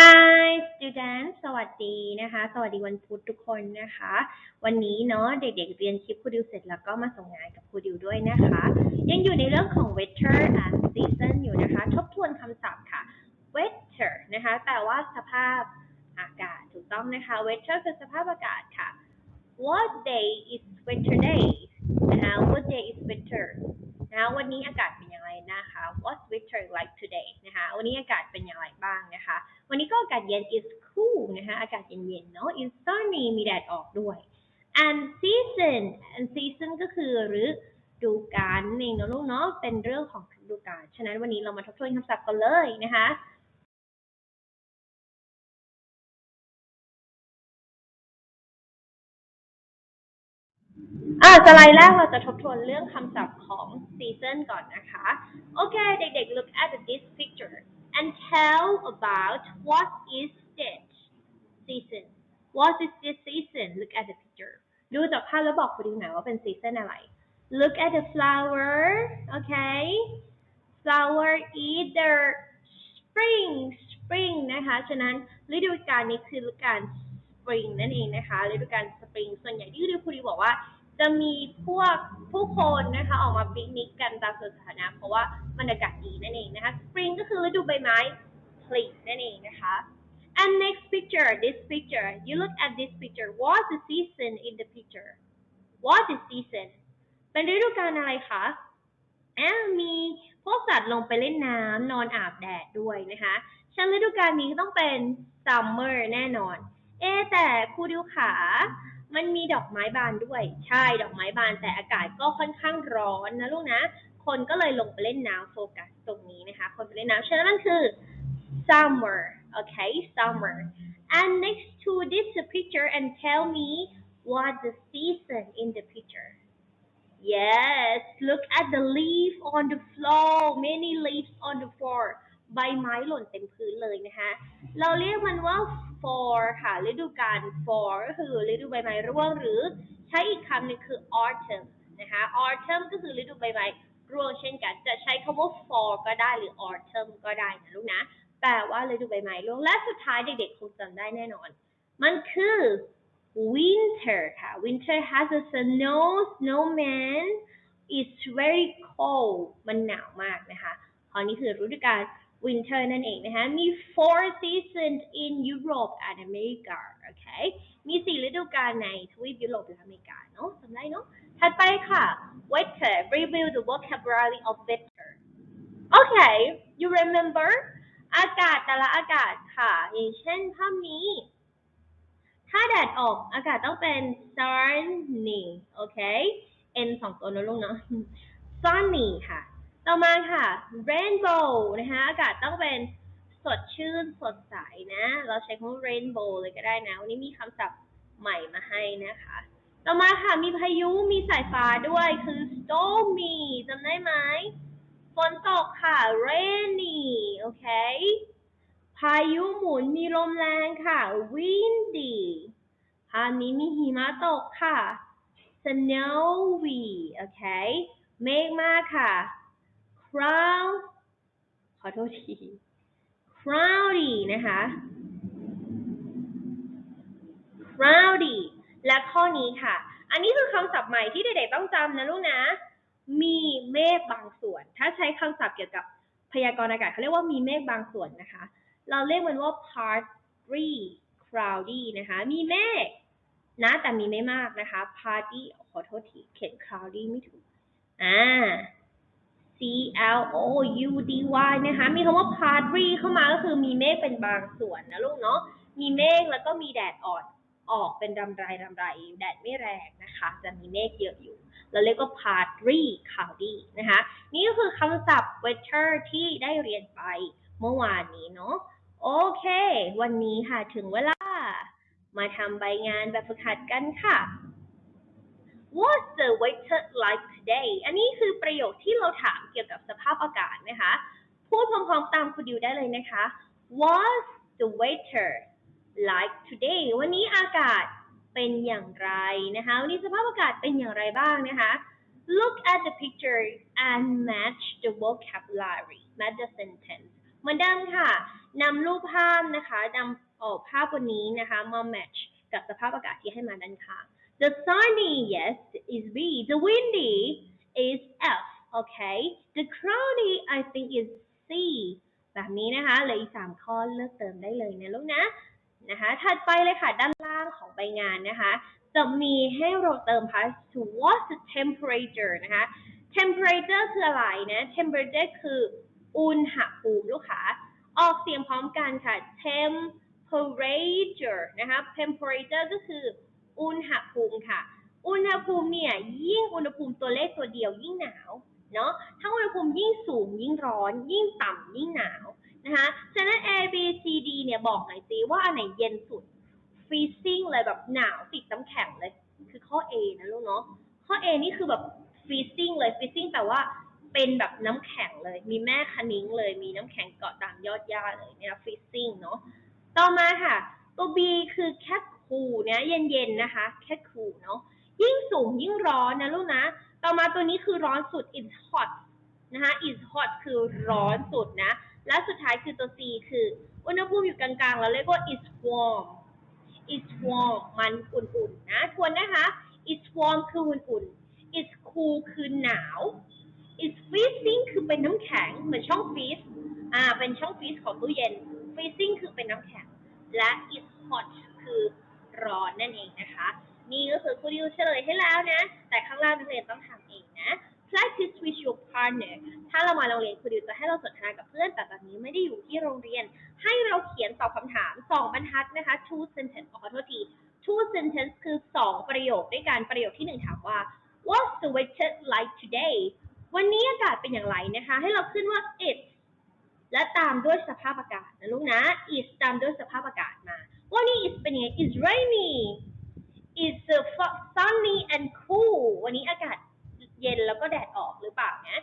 Hi students สวัสดีนะคะ สวัสดีวันพุธทุกคนนะคะ วันนี้เนาะเด็กๆเรียนคลิปครูดิวเสร็จแล้วก็มาส่งงานกับครูดิวด้วยนะคะ ยังอยู่ในเรื่องของ weather and season อยู่นะคะ ทบทวนคำศัพท์ค่ะ weather นะคะแปลว่าสภาพอากาศถูกต้องนะคะ weather คือสภาพอากาศค่ะ What day is weather day นะคะ What day is weather นะคะวันนี้อากาศเป็ นะคะ What's weather like today นะคะ วันนี้อากาศเป็นอย่างไรบ้างนะคะ วันนี้ก็อากาศเย็น is cool นะคะ อากาศเย็นๆ เนาะ is sunny มีแดดออกด้วย and season and season ก็คือฤดูกาลนั่นเองเนาะลูกเนาะ เป็นเรื่องของฤดูกาล ฉะนั้นวันนี้เรามาทบทวนคำศัพท์กันเลยนะคะ อ่าสไลด์แรกเราจะทบทวนเรื่องคำศัพท์ของ season ก่อนนะคะ โอเค เด็กๆ look at this picture and tell about what is this season what is this season look at the picture ดูจากภาพแล้วบอกคุณดูหน่อยว่าเป็น season อะไร look at the flower okay flower either spring spring นะคะ ฉะนั้นฤดูกาลนี้คือฤดูกาล spring นั่นเองนะคะฤดูกาล spring ส่วนใหญ่ที่ครูดีบอกว่า จะมีพวกผู้คนนะคะออกมาปิกนิกกันตามสวนสาธารณะเพราะว่ามันอากาศดีนั่นเองนะคะ spring ก็คือฤดูใบไม้ผลินั่นเองนะคะ and next picture this picture you look at this picture what's the season in the picture what is season เป็นฤดูกาลอะไรคะอ่ามีพวกสัตว์ลงไปเล่นน้ำนอนอาบแดดด้วยนะคะฉะนันฤดูกาลนี้ต้องเป็น summer แน่นอน เอแต่ครูดิวขา มันมีดอกไม้บานด้วย ใช่ดอกไม้บานแต่อากาศก็ค่อนข้างร้อนนะลูกนะ คนก็เลยลงไปเล่นน้ำโฟกัสตรงนี้นะคะ คนไปเล่นน้ำฉะนั้นมันคือ summer okay summer and next to this picture and tell me what the season in the picture yes look at the leaf on the floor many leaves on the floor ใบไม้หล่นเต็มพื้นเลยนะคะ เราเรียกมันว่า fall ค่ะ ฤดูกาล fall ก็คือฤดูใบไม้ร่วงหรือใช้อีกคำหนึ่งคือ autumn นะคะ autumn ก็คือฤดูใบไม้ร่วงเช่นกัน จะใช้คำว่า fall ก็ได้หรือ autumn ก็ได้นะลูกนะ แปลว่าฤดูใบไม้ร่วง และสุดท้ายเด็กๆ คงจำได้แน่นอน มันคือ winter ค่ะ winter has a snow snowman it's very cold มันหนาวมากนะคะ คราวนี้คือฤดูกาล winter นั่นเองนะคะ มี four seasons in Europe and America โอเค มีสี่ฤดูกาลในทวีปยุโรปและอเมริกาเนาะจำได้เนาะ ถัดไปค่ะ weather review the vocabulary of weather โอเค you remember อากาศแต่ละอากาศค่ะ อย่างเช่นภาพนี้ ถ้าแดดออกอากาศต้องเป็น sunny โอเค n สองตัวนะลูกเนาะ sunny ค่ะ ต่อมาค่ะ rainbow นะคะอากาศต้องเป็นสดชื่นสดใสนะ เราใช้คำว่า rainbow เลยก็ได้นะ วันนี้มีคำศัพท์ใหม่มาให้นะคะ ต่อมาค่ะ มีพายุ มีสายฟ้าด้วยคือ stormy จำได้ไหม ฝนตกค่ะ rainy โอเค พายุหมุน มีลมแรงค่ะ windy ภาพนี้มีหิมะตกค่ะ snowy โอเค เมฆมากค่ะ cloud ขอโทษที cloudy นะคะ cloudy และข้อนี้ค่ะ อันนี้คือคำศัพท์ใหม่ที่เด็กๆต้องจำนะลูกนะ มีเมฆบางส่วน ถ้าใช้คำศัพท์เกี่ยวกับพยากรณ์อากาศเขาเรียกว่ามีเมฆบางส่วนนะคะ เราเรียกมันว่า partly cloudy นะคะ มีเมฆนะแต่มีไม่มากนะคะ partly ขอโทษที เขียน cloudy ไม่ถูก อ่า C L O U D Y นะคะ มีคำว่า partly เข้ามาก็คือมีเมฆเป็นบางส่วนนะลูกเนาะ มีเมฆแล้วก็มีแดดอ่อนออกเป็นรำไรรำไรแดดไม่แรงนะคะ จะมีเมฆเยอะอยู่ เราเรียกว่า partly cloudy นะคะ นี่ก็คือคำศัพท์ weather ที่ได้เรียนไปเมื่อวานนี้เนาะ โอเค วันนี้ค่ะถึงเวลา มาทำใบงานแบบฝึกหัดกันค่ะ What's the weather like today อันนี้คือประโยคที่เราถามเกี่ยวกับสภาพอากาศนะคะ พูดพร้อมๆตามคุณดิวได้เลยนะคะ Was the weather like today วันนี้อากาศเป็นอย่างไรนะคะ วันนี้สภาพอากาศเป็นอย่างไรบ้างนะคะ Look at the picture and match the vocabulary match the sentence เหมือนเดิมค่ะนำรูปภาพนะคะนำเอ่อภาพวันนี้นะคะ มา match กับสภาพอากาศที่ให้มาด้านข้าง The sunny yes is B The windy is F okay The cloudy I think is C แบบนี้นะคะเหลืออีกสามข้อเลือกเติมได้เลยนะลูกนะนะคะ ถัดไปเลยค่ะ ด้านล่างของใบงานนะคะ จะมีให้เราเติม past to what's the temperature นะคะ temperature คืออะไรนะ temperature คืออุณหภูมิลูกค้าออกเสียงพร้อมกันค่ะ temperature นะคะ temperature ก็คือ อุณหภูมิค่ะ อุณหภูมิเนี่ยยิ่งอุณหภูมิตัวเลขตัวเดียวยิ่งหนาวเนาะถ้าอุณหภูมิยิ่งสูงยิ่งร้อน ยิ่งต่ำยิ่งหนาวนะคะฉะนั้น A B C D เนี่ยบอกหน่อยสิว่าอันไหนเย็นสุด freezing เลยแบบหนาวติดน้ำแข็งเลย คือข้อ A นะลูกเนาะข้อ A นี่คือแบบ freezing เลย freezing แปลว่าเป็นแบบน้ำแข็งเลย มีแม่คะนิ้งเลย มีน้ำแข็งเกาะตามยอดหญ้าเลยเนี่ย freezing เนาะ ต่อมาค่ะ ตัว B คือแค่เนี่ยเย็นๆนะคะ แค่ cool เนาะยิ่งสูงยิ่งร้อนนะลูกนะ ต่อมาตัวนี้คือร้อนสุด is hot นะคะ is hot คือร้อนสุดนะ และสุดท้ายคือตัว C คืออุณหภูมิอยู่กลางๆ เราเรียกว่า is warm is warm มันอุ่นๆนะทวนนะคะ is warm คืออุ่นๆ is cool คือหนาว is freezing คือเป็นน้ำแข็งเหมือนช่องฟรีซอ่าเป็นช่องฟรีซของตู้เย็น freezing คือเป็นน้ำแข็ง และ is hot คือ ร้อนนั่นเองนะคะ นี่ก็คือคุณดิวเฉลยให้แล้วนะ แต่ข้างล่างนักเรียนต้องทำเองนะ practice with your partner ถ้าเรามาโรงเรียนคุณดิวจะให้เราสนทนากับเพื่อน แต่ตอนนี้ไม่ได้อยู่ที่โรงเรียน ให้เราเขียนตอบคำถามสองบรรทัดนะคะ two sentence ขอโทษที two sentence คือสองประโยคด้วยกันประโยคที่หนึ่งถามว่า what's the weather like today วันนี้อากาศเป็นอย่างไรนะคะ ให้เราขึ้นว่า it และตามด้วยสภาพอากาศนะลูกนะ is ตามด้วยสภาพอากาศมา วันนี้ is เป็นยังไง is rainy is sunny and cool วันนี้อากาศเย็นแล้วก็แดดออกหรือเปล่านะ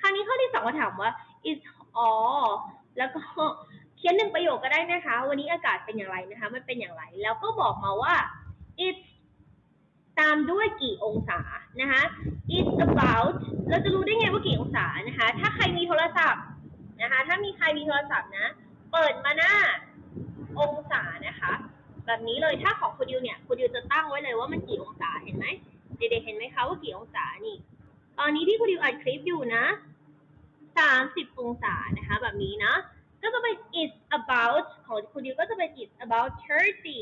คราวนี้ข้อที่สองมาถามว่า is อ๋อแล้วก็เขียนหนึ่งประโยคก็ได้นะคะ วันนี้อากาศเป็นอย่างไรนะคะ มันเป็นอย่างไร แล้วก็บอกมาว่า it's ตามด้วยกี่องศานะคะ it's about เราจะรู้ได้ไงว่ากี่องศานะคะ ถ้าใครมีโทรศัพท์นะคะ ถ้ามีใครมีโทรศัพท์นะ เปิดมาหน้า องศานะคะ แบบนี้เลยถ้าของคุณดิวเนี่ยคุณดิวจะตั้งไว้เลยว่ามันกี่องศาเห็นไหมเด็กๆเห็นไหมคะว่ากี่องศานี่ตอนนี้ที่คุณดิวอัดคลิปอยู่นะสามสิบองศานะคะ แบบนี้นะ ก็จะเป็น it's about ของคุณดิวก็จะเป็น it's about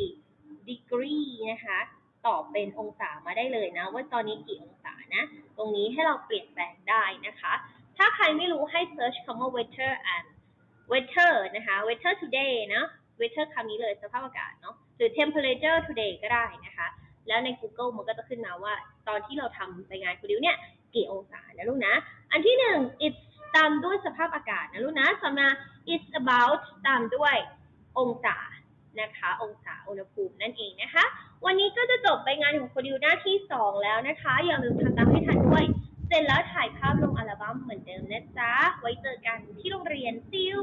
30 degree นะคะตอบเป็นองศามาได้เลยนะ ว่าตอนนี้กี่องศานะ ตรงนี้ให้เราเปลี่ยนแปลงได้นะคะ ถ้าใครไม่รู้ให้ search คำว่า weather and weather นะคะ weather today นะ weather คำนี้เลยสภาพอากาศเนาะหรือ temperature today ก็ได้นะคะ แล้วใน Google มันก็จะขึ้นมาว่า ตอนที่เราทำรายงานคุณดิวเนี่ยกี่องศานะลูกนะ อันที่หนึ่ง it's ตามด้วยสภาพอากาศนะลูกนะต่อมา it's about ตามด้วยองศานะคะ องศาอุณหภูมินั่นเองนะคะ วันนี้ก็จะจบไปงานของคุณดิวหน้าที่สองแล้วนะคะ อย่าลืมทำตามให้ทันด้วย เสร็จแล้วถ่ายภาพลงอัลบั้มเหมือนเดิมนะจ๊ะ ไว้เจอกันที่โรงเรียนซิว